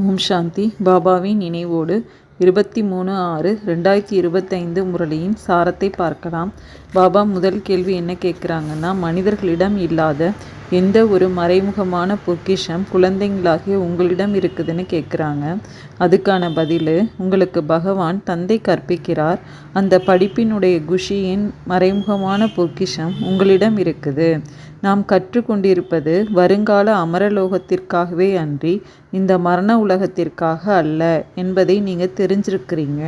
ஓம் சாந்தி. பாபாவின் நினைவோடு இருபத்தி மூணு ஆறு ரெண்டாயிரத்தி இருபத்தைந்து முரளியின் சாரத்தை பார்க்கலாம். பாபா முதல் கேள்வி என்ன கேட்குறாங்கன்னா மனிதர்களிடம் இல்லாத எந்த ஒரு மறைமுகமான பொக்கிஷம் குழந்தைங்களாகிய உங்களிடம் இருக்குதுன்னு கேட்குறாங்க. அதுக்கான பதில் உங்களுக்கு பகவான் தந்தை கற்பிக்கிறார். அந்த படிப்பினுடைய குஷியின் மறைமுகமான பொக்கிஷம் உங்களிடம் இருக்குது. நாம் கற்றுக்கொண்டிருப்பது வருங்கால அமரலோகத்திற்காகவே அன்றி இந்த மரண உலகத்திற்காக அல்ல என்பதை நீங்கள் தெரிஞ்சிருக்கிறீங்க.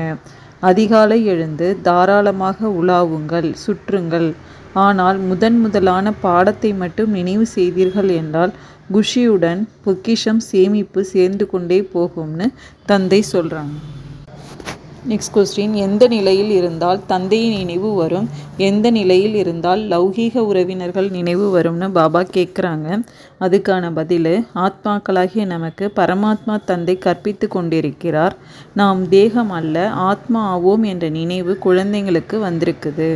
அதிகாலை எழுந்து தாராளமாக உலாவுங்கள் சுற்றுங்கள். ஆனால் முதன் முதலான பாடத்தை மட்டும் நினைவு செய்தீர்கள் என்றால் குஷியுடன் பொக்கிஷம் சேமிப்பு சேர்ந்து கொண்டே போகும்னு தந்தை சொல்கிறாங்க நெக்ஸ்ட் கொஸ்டின் எந்த நிலையில் இருந்தால் தந்தையின் நினைவு வரும்? எந்த நிலையில் இருந்தால் லௌகீக உறவினர்கள் நினைவு வரும்னு பாபா கேட்குறாங்க அதுக்கான பதில் ஆத்மாக்களாகிய நமக்கு பரமாத்மா தந்தை கற்பித்து கொண்டிருக்கிறார். நாம் தேகம் அல்ல ஆத்மா ஆவோம் என்ற நினைவு குழந்தைங்களுக்கு வந்திருக்குது.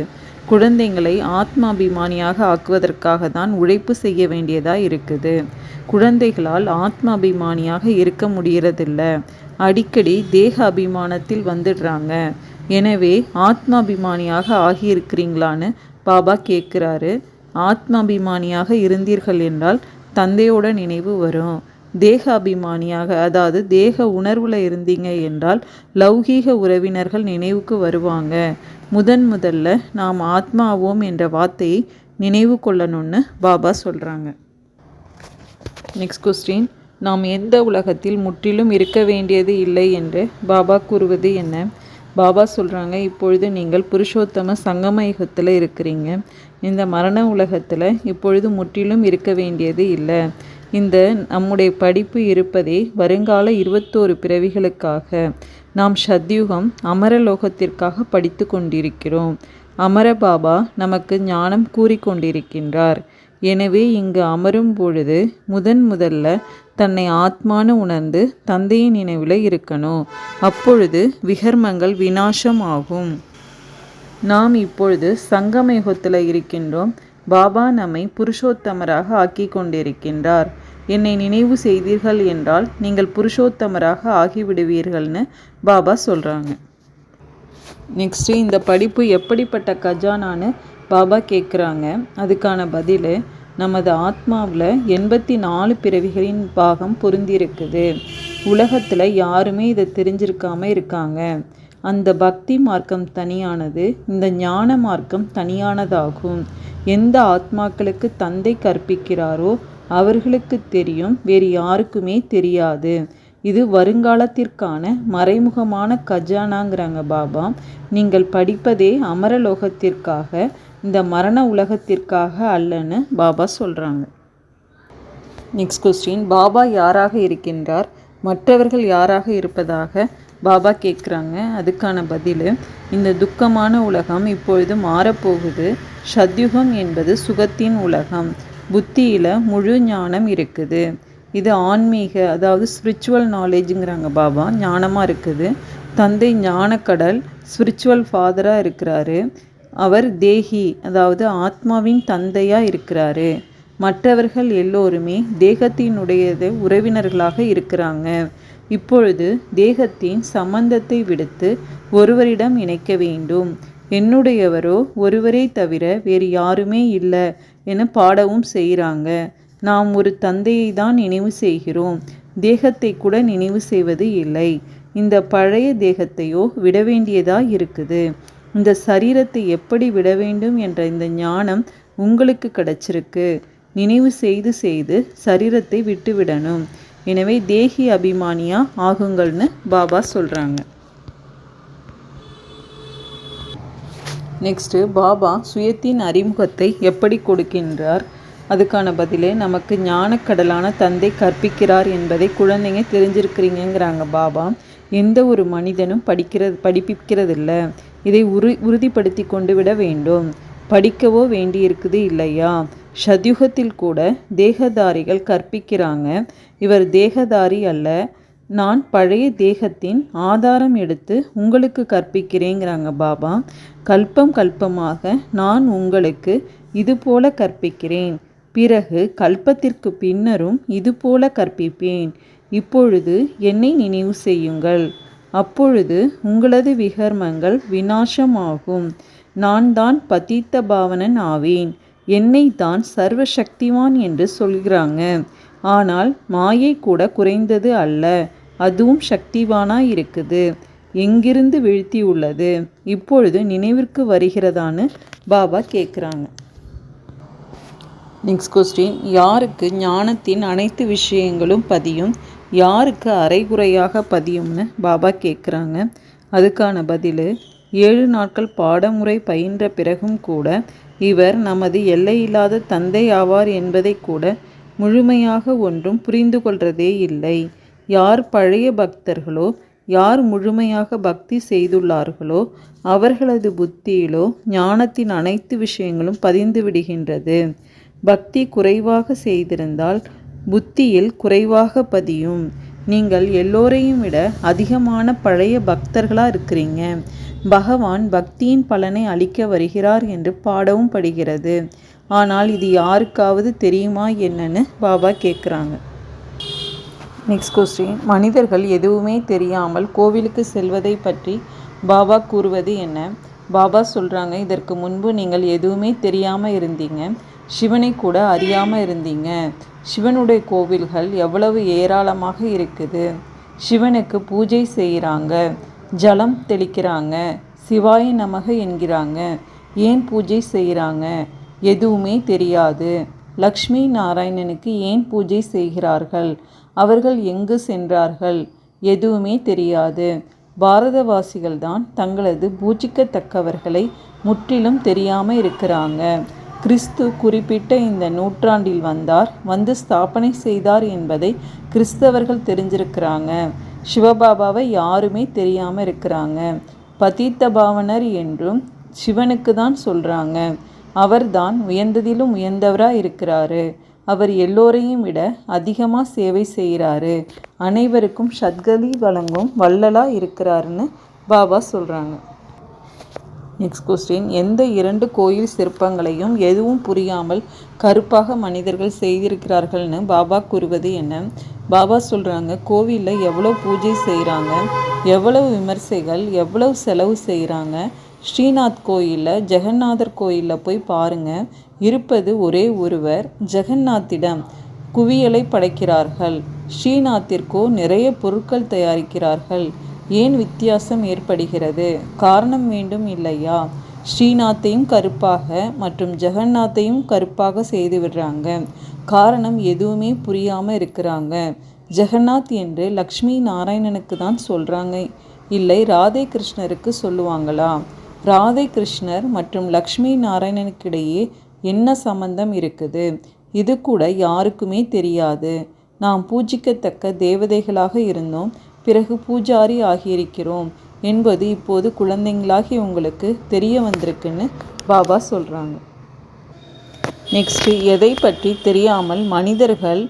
குழந்தைங்களை ஆத்மாபிமானியாக ஆக்குவதற்காக தான் உழைப்பு செய்ய வேண்டியதாக இருக்குது. குழந்தைகளால் ஆத்மாபிமானியாக இருக்க முடியறதில்ல. அடிக்கடி தேக அபிமானத்தில் வந்துடுறாங்க. எனவே ஆத்மாபிமானியாக ஆகியிருக்கிறீங்களான்னு பாபா கேட்குறாரு. ஆத்மாபிமானியாக இருந்தீர்கள் என்றால் தந்தையோட நினைவு வரும். தேக அபிமானியாக அதாவது தேக உணர்வில் இருந்தீங்க என்றால் லௌகீக உறவினர்கள் நினைவுக்கு வருவாங்க. முதன் முதல்ல நாம் ஆத்மாவோம் என்ற வார்த்தையை நினைவு கொள்ளணும்னு பாபா சொல்கிறாங்க நெக்ஸ்ட் கொஸ்டின் நாம் எந்த உலகத்தில் முற்றிலும் இருக்க வேண்டியது இல்லை என்று பாபா கூறுவது என்ன? பாபா சொல்கிறாங்க இப்பொழுது நீங்கள் புருஷோத்தம சங்கம யுகத்தில் இருக்கிறீங்க. இந்த மரண உலகத்தில் இப்பொழுது முற்றிலும் இருக்க வேண்டியது இல்லை. இந்த நம்முடைய படிப்பு இருப்பதே வருங்கால இருபத்தோரு பிறவிகளுக்காக. நாம் சத்யுகம் அமரலோகத்திற்காக படித்து கொண்டிருக்கிறோம். அமர பாபா நமக்கு ஞானம் கூறிக்கொண்டிருக்கின்றார் எனவே இங்கு அமரும் பொழுது முதன் முதல்ல தன்னை ஆத்மானு உணர்ந்து தந்தையின் நினைவில் இருக்கணும் அப்பொழுது விகர்மங்கள் வினாசம் ஆகும் நாம் இப்பொழுது சங்கமேகத்தில் இருக்கின்றோம். பாபா நம்மை புருஷோத்தமராக ஆக்கி கொண்டிருக்கின்றார். என்னை நினைவு செய்தீர்கள் என்றால் நீங்கள் புருஷோத்தமராக ஆகிவிடுவீர்கள்னு பாபா சொல்கிறாங்க நெக்ஸ்ட்டு இந்த படிப்பு எப்படிப்பட்ட கஜானான்னு பாபா கேட்குறாங்க அதுக்கான பதில் நமது ஆத்மாவில் எண்பத்தி நாலு பிறவிகளின் பாகம் பொருந்திருக்குது உலகத்தில் யாருமே இதை தெரிஞ்சிருக்காம இருக்காங்க. அந்த பக்தி மார்க்கம் தனியானது இந்த ஞான மார்க்கம் தனியானதாகும். எந்த ஆத்மாக்களுக்கு தந்தை கற்பிக்கிறாரோ அவர்களுக்கு தெரியும் வேறு யாருக்குமே தெரியாது. இது வருங்காலத்திற்கான மறைமுகமான கஜானாங்கிறாங்க பாபா. நீங்கள் படிப்பதே அமரலோகத்திற்காக இந்த மரண உலகத்திற்காக அல்லன்னு பாபா சொல்கிறாங்க நெக்ஸ்ட் கொஸ்டின் பாபா யாராக இருக்கின்றார்? மற்றவர்கள் யாராக இருப்பதாக பாபா கேட்குறாங்க அதுக்கான பதில் இந்த துக்கமான உலகம் இப்பொழுது மாறப்போகுது. சத்யுகம் என்பது சுகத்தின் உலகம். புத்தியில் முழு ஞானம் இருக்குது. இது ஆன்மீக அதாவது ஸ்பிரிச்சுவல் நாலேஜுங்கிறாங்க பாபா. ஞானமாக இருக்குது. தந்தை ஞானக்கடல் ஸ்பிரிச்சுவல் ஃபாதராக இருக்கிறாரு. அவர் தேகி அதாவது ஆத்மாவின் தந்தையாக இருக்கிறாரு. மற்றவர்கள் எல்லோருமே தேகத்தினுடையது உறவினர்களாக இருக்கிறாங்க. இப்பொழுது தேகத்தின் சம்பந்தத்தை விடுத்து ஒருவரிடம் இணைக்க வேண்டும். என்னுடையவரோ ஒருவரே தவிர வேறு யாருமே இல்லை என பாடவும் செய்கிறாங்க. நாம் ஒரு தந்தையை தான் நினைவு செய்கிறோம். தேகத்தை கூட நினைவு செய்வது இல்லை. இந்த பழைய தேகத்தையோ விட வேண்டியதாக இருக்குது. இந்த சரீரத்தை எப்படி விட வேண்டும் என்ற இந்த ஞானம் உங்களுக்கு கிடைச்சிருக்கு. நினைவு செய்து செய்து சரீரத்தை விட்டுவிடணும். எனவே தேகி அபிமானியா ஆகுங்கள்னு பாபா சொல்கிறாங்க நெக்ஸ்ட்டு பாபா சுயத்தின் அறிமுகத்தை எப்படி கொடுக்கின்றார்? அதுக்கான பதிலே நமக்கு ஞானக்கடலான தந்தை கற்பிக்கிறார் என்பதை குழந்தைங்க தெரிஞ்சிருக்கிறீங்கிறாங்க பாபா. எந்த ஒரு மனிதனும் படிக்கிறது படிப்பிக்கிறதில்ல. இதை உறு உறுதிப்படுத்தி கொண்டு விட வேண்டும். படிக்கவோ வேண்டியிருக்குது இல்லையா? சத்யுகத்தில் கூட தேகதாரிகள் கற்பிக்கிறாங்க. இவர் தேகதாரி அல்ல. நான் பழைய தேகத்தின் ஆதாரம் எடுத்து உங்களுக்கு கற்பிக்கிறேங்கிறாங்க பாபா. கல்பம் கல்பமாக நான் உங்களுக்கு இது போல கற்பிக்கிறேன். பிறகு கல்பத்திற்கு பின்னரும் இது போல கற்பிப்பேன். இப்பொழுது என்னை நினைவு செய்யுங்கள். அப்பொழுது உங்களது விகர்மங்கள் விநாசமாகும். நான் தான் பதித்த பாவனன் ஆவேன். என்னை தான் சர்வ சக்திவான் என்று சொல்கிறாங்க. ஆனால் மாயை கூட குறைந்தது அல்ல. அதுவும் சக்திவானாக இருக்குது. எங்கிருந்து வீழ்த்தி உள்ளது? இப்பொழுது நினைவிற்கு வருகிறதான்னு பாபா கேட்குறாங்க நெக்ஸ்ட் கொஸ்டின் யாருக்கு ஞானத்தின் அனைத்து விஷயங்களும் பதியும்? யாருக்கு அரைகுறையாக பதியும்னு பாபா கேட்குறாங்க அதுக்கான பதில் ஏழு நாட்கள் பாடமுறை பயின்ற பிறகும் கூட இவர் நமது எல்லையில்லாத தந்தை ஆவார் என்பதை கூட முழுமையாக ஒன்றும் புரிந்து கொள்றதே இல்லை. யார் பழைய பக்தர்களோ யார் முழுமையாக பக்தி செய்துள்ளார்களோ அவர்களது புத்தியிலோ ஞானத்தின் அனைத்து விஷயங்களும் பதிந்து விடுகின்றது. பக்தி குறைவாக செய்திருந்தால் புத்தியில் குறைவாக பதியும். நீங்கள் எல்லோரையும் விட அதிகமான பழைய பக்தர்களாக இருக்கிறீங்க. பகவான் பக்தியின் பலனை அளிக்க வருகிறார் என்று பாடவும் படுகிறது. ஆனால் இது யாருக்காவது தெரியுமா என்னன்னு பாபா கேட்குறாங்க நெக்ஸ்ட் கொஸ்டின் மனிதர்கள் எதுவுமே தெரியாமல் கோவிலுக்கு செல்வதை பற்றி பாபா கூறுவது என்ன? பாபா சொல்கிறாங்க இதற்கு முன்பு நீங்கள் எதுவுமே தெரியாமல் இருந்தீங்க. சிவனை கூட அறியாமல் இருந்தீங்க. சிவனுடைய கோவில்கள் எவ்வளவு ஏராளமாக இருக்குது. சிவனுக்கு பூஜை செய்கிறாங்க ஜலம் தெளிக்கிறாங்க. சிவாய நமக என்கிறாங்க. ஏன் பூஜை செய்கிறாங்க எதுவுமே தெரியாது. லக்ஷ்மி நாராயணனுக்கு ஏன் பூஜை செய்கிறார்கள்? அவர்கள் எங்கு சென்றார்கள்? எதுவுமே தெரியாது. பாரதவாசிகள் தான் தங்களது பூஜிக்கத்தக்கவர்களை முற்றிலும் தெரியாமல் இருக்கிறாங்க. கிறிஸ்து குறிப்பிட்ட இந்த நூற்றாண்டில் வந்தார் வந்து ஸ்தாபனை செய்தார் என்பதை கிறிஸ்தவர்கள் தெரிஞ்சிருக்கிறாங்க. சிவபாபாவை யாருமே தெரியாமல் இருக்கிறாங்க. பதீத்த பாவனர் என்றும் சிவனுக்கு தான் சொல்கிறாங்க அவர்தான் உயர்ந்ததிலும் உயர்ந்தவராக இருக்கிறாரு. அவர் எல்லோரையும் விட அதிகமாக சேவை செய்கிறாரு அனைவருக்கும் சத்கதி வழங்கும் வள்ளலாக இருக்கிறாருன்னு பாபா சொல்கிறாங்க நெக்ஸ்ட் கொஸ்டின் எந்த இரண்டு கோயில் சிற்பங்களையும் எதுவும் புரியாமல் கருப்பாக மனிதர்கள் செய்திருக்கிறார்கள்னு பாபா கூறுவது என்ன? பாபா சொல்கிறாங்க கோவிலில் எவ்வளோ பூஜை செய்கிறாங்க எவ்வளவு விமர்சைகள் எவ்வளவு செலவு செய்கிறாங்க ஸ்ரீநாத் கோயிலில் ஜெகநாதர் கோயிலில் போய் பாருங்கள் இருப்பது ஒரே ஒருவர் ஜெகநாத்திடம் குவியலை படைக்கிறார்கள் ஸ்ரீநாத்திற்கோ நிறைய பொருட்கள் தயாரிக்கிறார்கள் ஏன் வித்தியாசம் ஏற்படுகிறது? காரணம் வேண்டும் இல்லையா? ஸ்ரீநாத்தையும் கருப்பாக மற்றும் ஜெகநாத்தையும் கருப்பாக செய்து விடுறாங்க. காரணம் எதுவுமே புரியாமல் இருக்கிறாங்க. ஜெகநாத் என்று லக்ஷ்மி நாராயணனுக்கு தான் சொல்கிறாங்க இல்லை ராதே கிருஷ்ணருக்கு சொல்லுவாங்களா? ராதை கிருஷ்ணர் மற்றும் லக்ஷ்மி நாராயணனுக்கிடையே என்ன சம்பந்தம் இருக்குது? இது கூட யாருக்குமே தெரியாது. நாம் பூஜிக்கத்தக்க தேவதைகளாக இருந்தோம். பிறகு பூஜாரி ஆகியிருக்கிறோம் என்பது இப்போது குழந்தைங்களாகி உங்களுக்கு தெரிய வந்திருக்குன்னு பாபா சொல்கிறாங்க நெக்ஸ்ட்டு எதை பற்றி தெரியாமல் மனிதர்கள்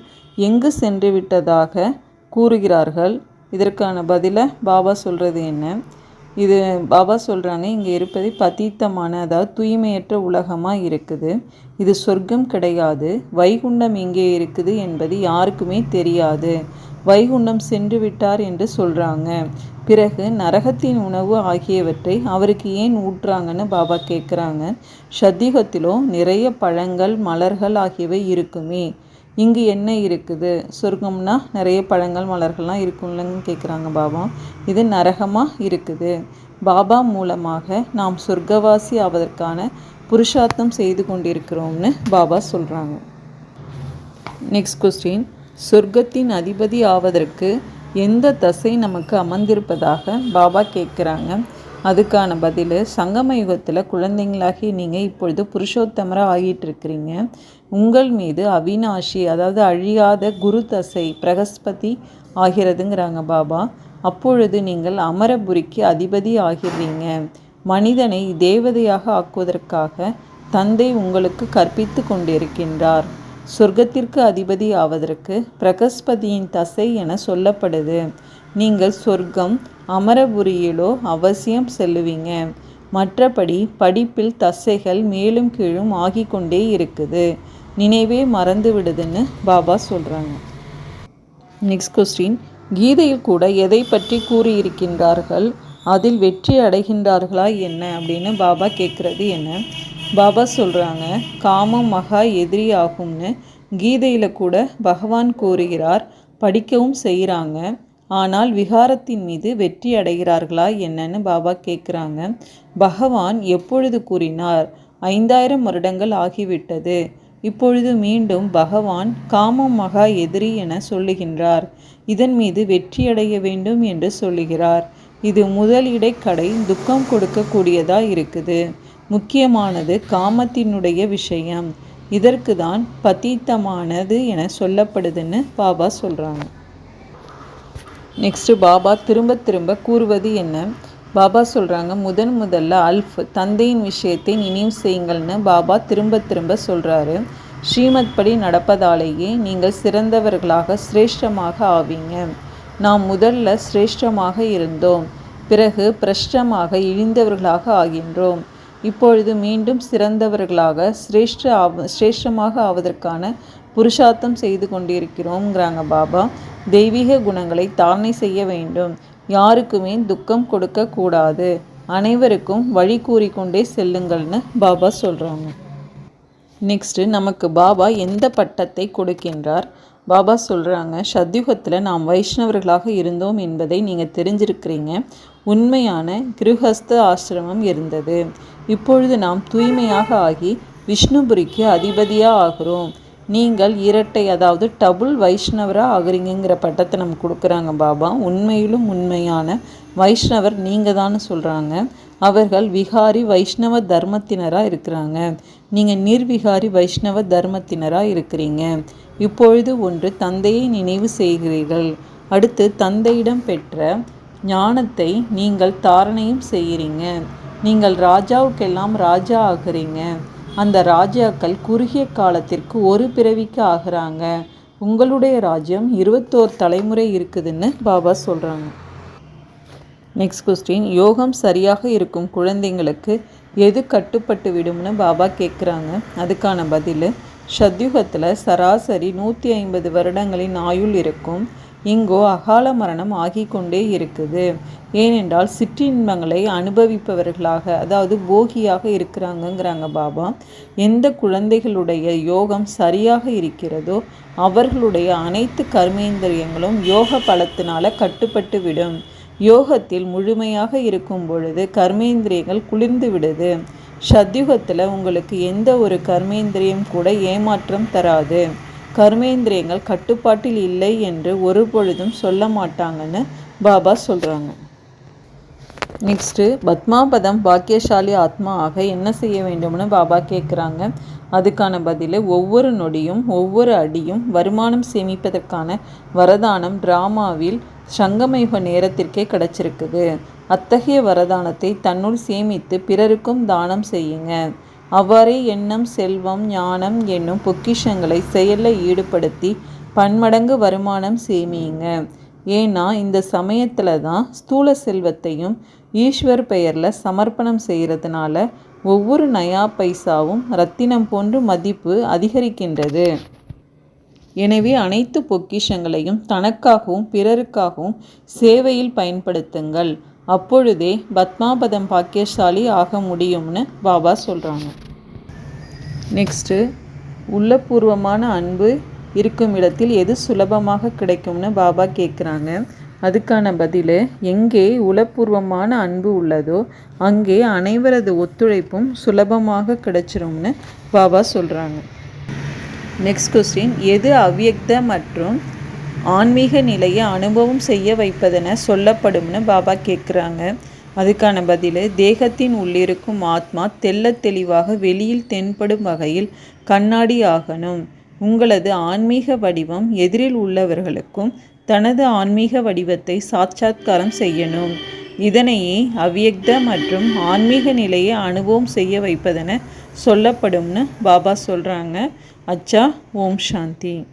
எங்கு சென்று விட்டதாக கூறுகிறார்கள்? இதற்கான பதிலை பாபா சொல்கிறது என்ன? இது பாபா சொல்கிறாங்க இங்கே இருப்பது பதீத்தமான அதாவது தூய்மையற்ற உலகமாக இருக்குது. இது சொர்க்கம் கிடையாது. வைகுண்டம் இங்கே இருக்குது என்பது யாருக்குமே தெரியாது. வைகுண்டம் சென்று விட்டார் என்று சொல்கிறாங்க பிறகு நரகத்தின் உணவு ஆகியவற்றை அவருக்கு ஏன் ஊற்றாங்கன்னு பாபா கேட்குறாங்க சத்தியகத்திலோ நிறைய பழங்கள் மலர்கள் ஆகியவை இருக்குமே. இங்கு என்ன இருக்குது? சொர்க்கம்னா நிறைய பழங்கள் மலர்கள்லாம் இருக்கும்லன்னு கேட்குறாங்க பாபா. இது நரகமாக இருக்குது. பாபா மூலமாக நாம் சொர்க்கவாசி ஆவதற்கான புருஷார்த்தம் செய்து கொண்டிருக்கிறோம்னு பாபா சொல்கிறாங்க நெக்ஸ்ட் கொஸ்டின் சொர்க்கத்தின் அதிபதி ஆவதற்கு எந்த தசை நமக்கு அமர்ந்திருப்பதாக பாபா கேட்குறாங்க அதுக்கான பதில் சங்கம யுகத்தில் குழந்தைங்களாகி நீங்கள் இப்பொழுது புருஷோத்தமராக ஆகிட்டு இருக்கிறீங்க உங்கள் மீது அவினாஷி அதாவது அழியாத குரு தசை பிரகஸ்பதி ஆகிறதுங்கிறாங்க பாபா. அப்பொழுது நீங்கள் அமரபுரிக்கு அதிபதி ஆகிறீங்க மனிதனை தேவதையாக ஆக்குவதற்காக தந்தை உங்களுக்கு கற்பித்து கொண்டிருக்கின்றார். சொர்க்கத்திற்கு அதிபதி ஆவதற்கு பிரகஸ்பதியின் தசை என சொல்லப்படுது. நீங்கள் சொர்க்கம் அமரபுரியிலோ அவசியம் செல்லுவீங்க. மற்றபடி படிப்பில் தசைகள் மேலும் கீழும் ஆகிக்கொண்டே இருக்குது. நினைவே மறந்து விடுதுன்னு பாபா சொல்கிறாங்க நெக்ஸ்ட் கொஸ்டின் கீதையில் கூட எதை பற்றி கூறியிருக்கின்றார்கள்? அதில் வெற்றி அடைகின்றார்களா என்ன? அப்படின்னு பாபா கேட்குறது என்ன? பாபா சொல்கிறாங்க காமம் மகா எதிரி ஆகும்னு. கீதையில் கூட பகவான் கூறுகிறார் படிக்கவும் செய்கிறாங்க. ஆனால் விகாரத்தின் மீது வெற்றி அடைகிறார்களா என்னன்னு பாபா கேட்குறாங்க பகவான் எப்பொழுது கூறினார் ஐந்தாயிரம் வருடங்கள் ஆகிவிட்டது. இப்பொழுது மீண்டும் பகவான் காமம் மகா எதிரி என சொல்லுகின்றார். இதன் மீது வெற்றியடைய வேண்டும் என்று சொல்லுகிறார். இது முதல் இடைக்கடை துக்கம் கொடுக்கக்கூடியதா இருக்குது. முக்கியமானது காமத்தினுடைய விஷயம். இதற்கு தான் பதீத்தமானது என சொல்லப்படுதுன்னு பாபா சொல்கிறாங்க நெக்ஸ்ட்டு பாபா திரும்ப திரும்ப கூறுவது என்ன? பாபா சொல்கிறாங்க முதன் முதல்ல அல்ஃப் தந்தையின் விஷயத்தை நினைவு செய்யுங்கள்னு பாபா திரும்ப திரும்ப சொல்கிறாரு ஸ்ரீமத் படி நடப்பதாலேயே நீங்கள் சிறந்தவர்களாக சிரேஷ்டமாக ஆவீங்க. நாம் முதல்ல சிரேஷ்டமாக இருந்தோம். பிறகு பிரஷ்டமாக இழிந்தவர்களாக ஆகின்றோம். இப்பொழுது மீண்டும் சிறந்தவர்களாக சிரேஷ்ட ஆவ சிரேஷ்டமாக ஆவதற்கான புருஷார்த்தம் செய்து கொண்டிருக்கிறோங்கிறாங்க பாபா. தெய்வீக குணங்களை தாரணை செய்ய வேண்டும். யாருக்குமே துக்கம் கொடுக்கக்கூடாது அனைவருக்கும் வழி கூறிக்கொண்டே செல்லுங்கள்னு பாபா சொல்கிறாங்க நெக்ஸ்ட்டு நமக்கு பாபா எந்த பட்டத்தை கொடுக்கின்றார்? பாபா சொல்கிறாங்க சத்யுகத்தில் நாம் வைஷ்ணவர்களாக இருந்தோம் என்பதை நீங்கள் தெரிஞ்சிருக்கிறீங்க. உண்மையான கிருஹஸ்த ஆசிரமம் இருந்தது. இப்பொழுது நாம் தூய்மையாக ஆகி விஷ்ணுபுரிக்கு அதிபதியாக ஆகிறோம். நீங்கள் இரட்டை அதாவது டபுள் வைஷ்ணவராக ஆகுறீங்கிற பட்டத்தை நம்ம கொடுக்குறாங்க பாபா. உண்மையிலும் உண்மையான வைஷ்ணவர் நீங்கள் தான் சொல்கிறாங்க அவர்கள் விகாரி வைஷ்ணவ தர்மத்தினராக இருக்கிறாங்க. நீங்கள் நிர்விகாரி வைஷ்ணவ தர்மத்தினராக இருக்கிறீங்க. இப்பொழுது ஒன்று தந்தையை நினைவு செய்கிறீர்கள். அடுத்து தந்தையிடம் பெற்ற ஞானத்தை நீங்கள் தாரணையும் செய்கிறீங்க. நீங்கள் ராஜாவுக்கெல்லாம் ராஜா ஆகுறீங்க. அந்த ராஜாக்கள் குறுகிய காலத்திற்கு ஒரு பிறவிக்கு ஆகிறாங்க. உங்களுடைய ராஜ்யம் இருபத்தோரு தலைமுறை இருக்குதுன்னு பாபா சொல்கிறாங்க நெக்ஸ்ட் கொஸ்டின் யோகம் சரியாக இருக்கும் குழந்தைங்களுக்கு எது கட்டுப்பட்டு விடும்னு பாபா கேட்குறாங்க அதுக்கான பதில் சத்யுகத்தில் சராசரி நூற்றி ஐம்பது வருடங்களின் ஆயுள் இருக்கும். இங்கோ அகால மரணம் ஆகிக்கொண்டே இருக்குது. ஏனென்றால் சிற்றின்பங்களை அனுபவிப்பவர்களாக அதாவது போகியாக இருக்கிறாங்கங்கிறாங்க பாபா. எந்த குழந்தைகளுடைய யோகம் சரியாக இருக்கிறதோ அவர்களுடைய அனைத்து கர்மேந்திரியங்களும் யோக பலத்தினால கட்டுப்பட்டு விடும் யோகத்தில் முழுமையாக இருக்கும் பொழுது கர்மேந்திரியங்கள் குளிர்ந்து விடுது சத்யுகத்தில் உங்களுக்கு எந்த ஒரு கர்மேந்திரியம் கூட ஏமாற்றம் தராது. கர்மேந்திரியங்கள் கட்டுப்பாட்டில் இல்லை என்று ஒரு பொழுதும் சொல்ல மாட்டாங்கன்னு பாபா சொல்கிறாங்க நெக்ஸ்ட்டு பத்மாபதம் பாக்கியசாலி ஆத்மா ஆக என்ன செய்ய வேண்டும்னு பாபா கேட்குறாங்க அதுக்கான பதில் ஒவ்வொரு நொடியும் ஒவ்வொரு அடியும் வருமானம் சேமிப்பதற்கான வரதானம் டிராமாவில் சங்கமயுக நேரத்திற்கே கிடச்சிருக்குது. அத்தகைய வரதானத்தை தன்னுள் சேமித்து பிறருக்கும் தானம் செய்யுங்க. அவ்வாறே எண்ணம் செல்வம் ஞானம் என்னும் பொக்கிஷங்களை செயலில் ஈடுபடுத்தி பன்மடங்கு வருமானம் சேமியுங்க. ஏன்னா இந்த சமயத்தில் தான் ஸ்தூல செல்வத்தையும் ஈஸ்வர் பெயரில் சமர்ப்பணம் செய்கிறதுனால ஒவ்வொரு நயா பைசாவும் ரத்தினம் போன்று மதிப்பு அதிகரிக்கின்றது. எனவே அனைத்து பொக்கிஷங்களையும் தனக்காகவும் பிறருக்காகவும் சேவையில் பயன்படுத்துங்கள். அப்பொழுதே பத்மாபதம் பாக்கியசாலி ஆக முடியும்னு பாபா சொல்கிறாங்க நெக்ஸ்ட்டு உள்ளபூர்வமான அன்பு இருக்கும் இடத்தில் எது சுலபமாக கிடைக்கும்னு பாபா கேட்குறாங்க அதுக்கான பதில் எங்கே உளப்பூர்வமான அன்பு உள்ளதோ அங்கே அனைவரது ஒத்துழைப்பும் சுலபமாக கிடைச்சிரும்னு பாபா சொல்கிறாங்க நெக்ஸ்ட் கொஸ்டின் எது அவ்யக்த மற்றும் ஆன்மீக நிலையை அனுபவம் செய்ய வைப்பதென சொல்லப்படும்னு பாபா கேட்குறாங்க அதுக்கான பதில் தேகத்தின் உள்ளிருக்கும் ஆத்மா தெல்ல தெளிவாக வெளியில் தென்படும் வகையில் கண்ணாடி ஆகணும். உங்களது ஆன்மீக வடிவம் எதிரில் உள்ளவர்களுக்கும் தனது ஆன்மீக வடிவத்தை சாட்சாத்காரம் செய்யணும். இதனையே அவ்யக்த மற்றும் ஆன்மீக நிலையை அனுபவம் செய்ய வைப்பதென சொல்லப்படும்னு பாபா சொல்கிறாங்க அச்சா ஓம் சாந்தி.